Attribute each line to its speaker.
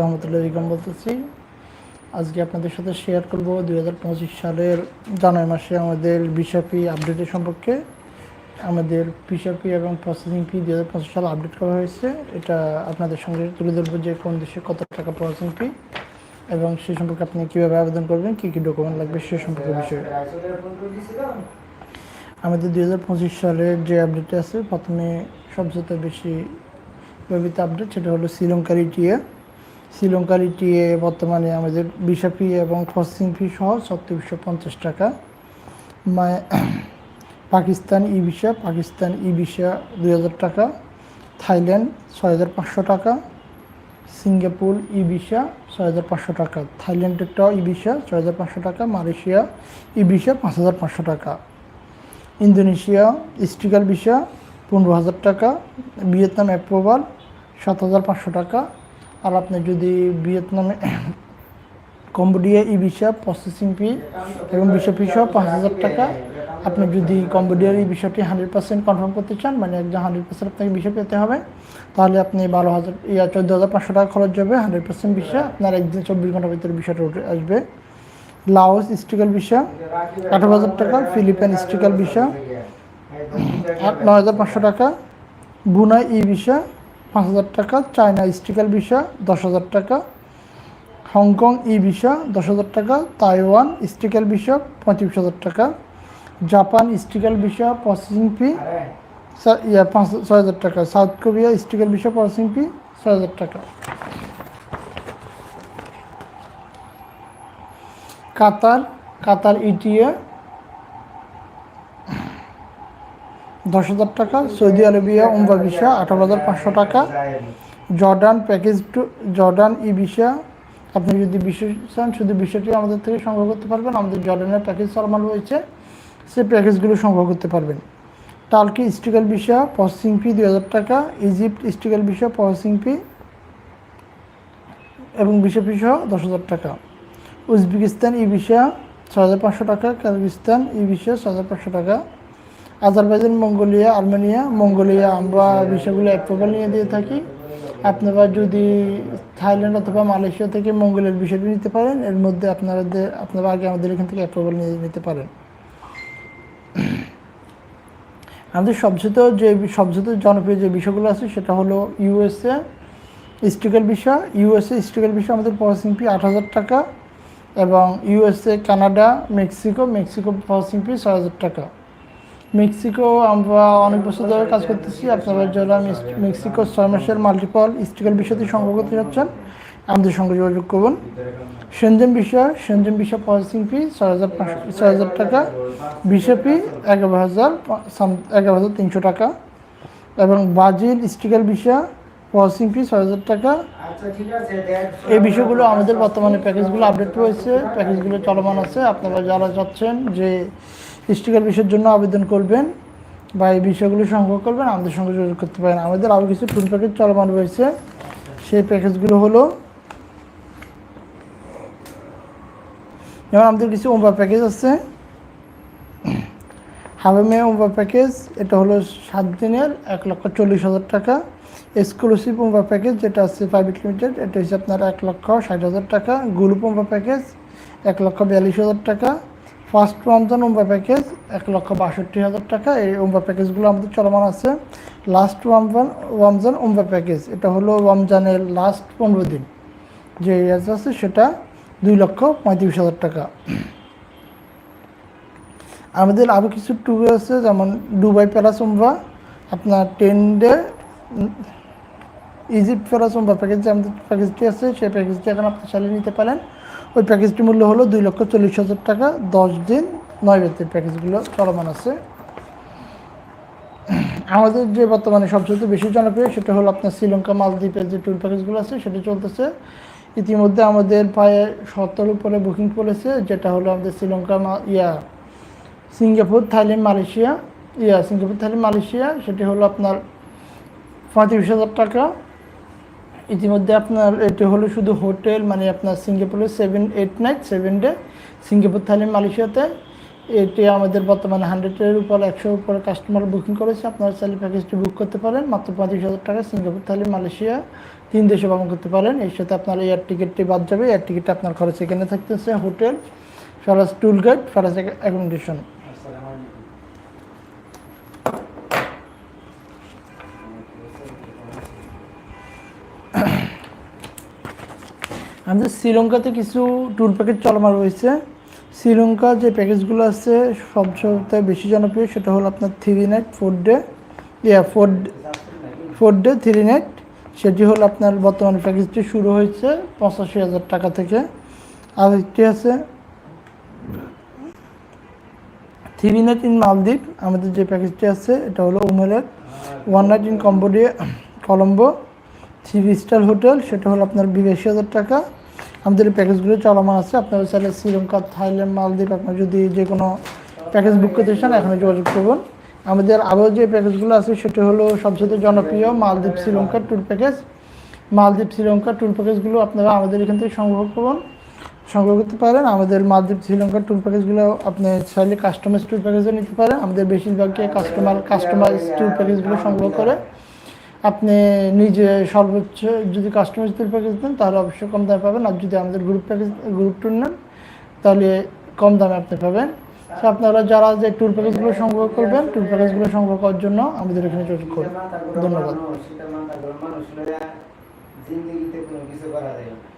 Speaker 1: রহমতুল্লাহ রিকম বলতেছি, আজকে আপনাদের সাথে শেয়ার করব দুই হাজার পঁচিশ সালের জানুয়ারি মাসে আমাদের বিশাপি আপডেটের সম্পর্কে। আমাদের বিশাপি এবং প্রসেসিং ফি দু হাজার পঁচিশ সালে আপডেট করা হয়েছে। এটা আপনাদের সঙ্গে তুলে ধরবো যে কোন দেশে কত টাকা প্রসেসিং ফি এবং সে সম্পর্কে আপনি কীভাবে আবেদন করবেন, কী কী ডকুমেন্ট লাগবে সে সম্পর্কে বিষয়ে। আমাদের দু হাজার পঁচিশ সালের যে আপডেট আছে, প্রথমে সবচেয়ে বেশি ব্যবহৃত আপডেট সেটা হলো শ্রীলঙ্কার ইটিএ শ্রীলঙ্কার ইটিএ বর্তমানে আমাদের ভিসা ফি এবং প্রসেসিং ফি সহ ছত্রিশশো পঞ্চাশ টাকা। Pakistan e visa Pakistan e visa দুই হাজার টাকা। থাইল্যান্ড ছয় হাজার পাঁচশো টাকা। সিঙ্গাপুর ই ভিসা ছয় হাজার পাঁচশো টাকা। থাইল্যান্ডেরটা ই ভিসা ছয় হাজার পাঁচশো টাকা। মালয়েশিয়া ই ভিসা পাঁচ হাজার পাঁচশো টাকা। ইন্দোনেশিয়া স্টিকার ভিসা পনেরো হাজার টাকা। ভিয়েতনাম অ্যাপ্রুভাল সাত হাজার পাঁচশো টাকা। আর আপনি যদি ভিয়েতনামে Cambodia e visa processing fee এবং ভিসা ফি সহ পাঁচ হাজার টাকা, আপনি যদি কম্বোডিয়ার এই বিষয়টি হান্ড্রেড পার্সেন্ট কনফার্ম করতে চান মানে একজন হান্ড্রেড পার্সেন্ট আপনাকে ভিসা পেতে হবে, তাহলে আপনি বারো হাজার, ইয়া চোদ্দ হাজার পাঁচশো টাকা খরচ যাবে হান্ড্রেড পার্সেন্ট ভিসা আপনার একদিন চব্বিশ ঘণ্টার ভিতরে বিষয়টা উঠে আসবে। লাওস স্টিকাল ভিসা আঠারো হাজার টাকা, ফিলিপাইন স্টিকাল আট, নয় হাজার পাঁচশো টাকা, বুনাই ই ভিসা পাঁচ হাজার টাকা, চায়না স্টিকাল ভিসা দশ হাজার টাকা, হংকং ই ভিসা দশ হাজার টাকা, তাইওয়ান স্টিকাল ভিসা পঁয়ত্রিশ হাজার টাকা, Japan sticker visa processing fee ইয়া, পাঁচ, ছয় হাজার টাকা, South Korea sticker visa processing fee ছয় হাজার টাকা। কাতার কাতার ইটিএ দশ হাজার টাকা, সৌদি আরবিয়া উমরা ভিসা আঠারো হাজার পাঁচশো টাকা, Jordan package two, Jordan e visa. আপনি যদি বিশেষ চান, শুধু বিষয়টি আমাদের থেকে সংগ্রহ করতে পারবেন। আমাদের জর্ডানের প্যাকেজ চলমান রয়েছে, সেই প্যাকেজগুলো সংগ্রহ করতে পারবেন। Turkey sticker visa, processing fee দুই হাজার টাকা, Egypt sticker visa, processing fee এবং ভিসা ফি সহ দশ হাজার টাকা। উজবেকিস্তান ই ভিসা ছ হাজার পাঁচশো টাকা, কাজাকিস্তান ই ভিসা ছ হাজার পাঁচশো টাকা। আজারবাইজান, মঙ্গোলিয়া আর্মেনিয়া মঙ্গোলিয়া, আমরা ভিসাগুলো অ্যাপ্রুভাল নিয়ে দিয়ে থাকি। আপনারা যদি থাইল্যান্ড অথবা মালয়েশিয়া থেকে মঙ্গলের বিষয়টি নিতে পারেন, এর মধ্যে আপনাদের আপনারা আগে আমাদের এখান থেকে অ্যাপ্রুভাল নিয়ে নিতে পারেন। আমাদের সবচেয়ে যে, সবচেয়ে জনপ্রিয় যে বিষয়গুলো আছে, সেটা হলো USA sticker visa. USA sticker visa আমাদের প্রসেসিং ফি আট হাজার টাকা এবং USA, Canada, Mexico. Mexico processing fee ছয় হাজার টাকা। মেক্সিকো আমরা অনেক বছর ধরে কাজ করতেছি। আপনারা যারা মেক্সিকো ছয় মাসের মাল্টিপল স্টিকাল বিষয়টি সংগ্রহ করতে যাচ্ছেন আমাদের সঙ্গে যোগাযোগ করুন। সেনজেন বিষয় সেনজেন বিষয় প্রসেসিং ফি ছয় হাজার ছয় হাজার টাকা। ভিসা ফি এগারো হাজার এগারো হাজার তিনশো টাকা। এবং ব্রাজিল স্টিকাল বিষয় প্রসেসিং ফি ছয় হাজার টাকা। এই বিষয়গুলো আমাদের বর্তমানে প্যাকেজগুলো আপডেট রয়েছে। প্যাকেজগুলো চলমান আছে। আপনারা যারা চাচ্ছেন যে স্টিকার বিষয়ের জন্য আবেদন করবেন বা এই বিষয়গুলো সংগ্রহ করবেন, আমাদের সঙ্গে যোগাযোগ করতে পারেন। আমাদের আরও কিছু টুল প্যাকেজ চলমান রয়েছে। সেই প্যাকেজগুলো হলো, যেমন আমাদের কিছু ওম্বা প্যাকেজ আছে। হাওয়ামে ওম্বা প্যাকেজ এটা হলো সাত দিনের, এক লক্ষ চল্লিশ হাজার টাকা। এক্সক্লুসিভ ওম্বা প্যাকেজ যেটা আছে প্রাইভেট লিমিটেড এটা হচ্ছে আপনার এক লক্ষ ষাট হাজার টাকা। গ্রুপ ওম্বা প্যাকেজ এক লক্ষ বিয়াল্লিশ হাজার টাকা। ফার্স্ট রমজান উম্বা প্যাকেজ এক লক্ষ বাষট্টি হাজার টাকা। এই উম্বা প্যাকেজগুলো আমাদের চলমান আছে। লাস্ট রমজান রমজান উম্বা প্যাকেজ, এটা হলো রমজানের লাস্ট পনেরো দিন। যে ইয়াজ আছে সেটা দুই লক্ষ পঁয়ত্রিশ হাজার টাকা। আমাদের আরও কিছু ট্যুর আছে, যেমন দুবাই প্যারাস উম্বা আপনার টেন ডে ইজিপ্ট প্যারাস উম্বা প্যাকেজ যে আমাদের প্যাকেজটি আছে, সেই প্যাকেজটি এখন আপনি চালিয়ে নিতে পারেন। ওই প্যাকেজটির মূল্য হলো দুই লক্ষ চল্লিশ হাজার টাকা, দশ দিন, নয় রাতের প্যাকেজগুলো চলমান আছে। আমাদের যে বর্তমানে সবচেয়ে বেশি জনপ্রিয়, সেটা হলো আপনার শ্রীলঙ্কা মালদ্বীপের যে ট্যুর প্যাকেজগুলো আছে, সেটা চলতেছে। ইতিমধ্যে আমাদের প্রায় সত্তর উপরে বুকিং করেছে যেটা হলো আমাদের শ্রীলঙ্কা ইয়া, সিঙ্গাপুর, থাইল্যান্ড, মালয়েশিয়া। ইয়া, সিঙ্গাপুর, থাইল্যান্ড, মালয়েশিয়া, সেটি হলো আপনার পঁয়ত্রিশ হাজার টাকা। ইতিমধ্যে আপনার এটি হলো শুধু হোটেল মানে আপনার সিঙ্গাপুরে seven eight night seven day Singapore, Thailand, মালয়েশিয়াতে। এটি আমাদের বর্তমানে হান্ড্রেডের উপর, একশোর উপরে কাস্টমার বুকিং করেছে। আপনারা চাইলে প্যাকেজটি বুক করতে পারেন। মাত্র পঁয়ত্রিশ হাজার টাকা সিঙ্গাপুর, থাইল্যান্ড, মালয়েশিয়া তিন দেশে ভ্রমণ করতে পারেন। এর সাথে আপনার এয়ার টিকিটটি বাদ যাবে। এয়ার টিকিটটা আপনার খরচ এখানে থাকতেছে hotel plus tour guide plus accommodation আমাদের শ্রীলঙ্কাতে কিছু ট্যুর প্যাকেজ চলমান রয়েছে। শ্রীলঙ্কা যে প্যাকেজগুলো আছে, সবচেয়ে বেশি জনপ্রিয় সেটা হলো আপনার থ্রি নাইট ফোর ডে ইয়া four four day three night সেটি হলো আপনার বর্তমান প্যাকেজটি শুরু হয়েছে পঁচাশি হাজার টাকা থেকে। আর একটি আছে থ্রি নাইট ইন মালদ্বীপ। আমাদের যে প্যাকেজটি আছে, এটা হলো উমেরের one night in Cambodia Colombo three star hotel সেটা হলো আপনার বিরাশি হাজার টাকা। আমাদের প্যাকেজগুলো চলমান আছে। আপনারা চাইলে শ্রীলঙ্কা, থাইল্যান্ড, মালদ্বীপ, আপনার যদি যে কোনো প্যাকেজ বুক করতে চান, এখানে যোগাযোগ করুন। আমাদের আরও যে প্যাকেজগুলো আছে, সেটা হলো সবচেয়ে জনপ্রিয় মালদ্বীপ, শ্রীলঙ্কার ট্যুর প্যাকেজ মালদ্বীপ, শ্রীলঙ্কার ট্যুর প্যাকেজগুলো আপনারা আমাদের এখান থেকে সংগ্রহ করুন। সংগ্রহ করতে পারেন। আমাদের মালদ্বীপ, শ্রীলঙ্কার ট্যুর প্যাকেজগুলো আপনি চাইলে কাস্টমাইজ ট্যুর প্যাকেজও নিতে পারেন। আমাদের বেশিরভাগই কাস্টমার কাস্টমাইজ ট্যুর প্যাকেজগুলো সংগ্রহ করে। আপনি নিজে সর্বোচ্চ যদি কাস্টমার ট্যুর প্যাকেজ দেন, তাহলে অবশ্যই কম দামে পাবেন। আর যদি আমাদের গ্রুপ প্যাকেজ গ্রুপ ট্যুর নেন, তাহলে কম দামে আপনি পাবেন। তো আপনারা যারা যে ট্যুর প্যাকেজগুলো সংগ্রহ করবেন ট্যুর প্যাকেজগুলো সংগ্রহ করার জন্য আমাদের এখানে যোগাযোগ করুন। ধন্যবাদ।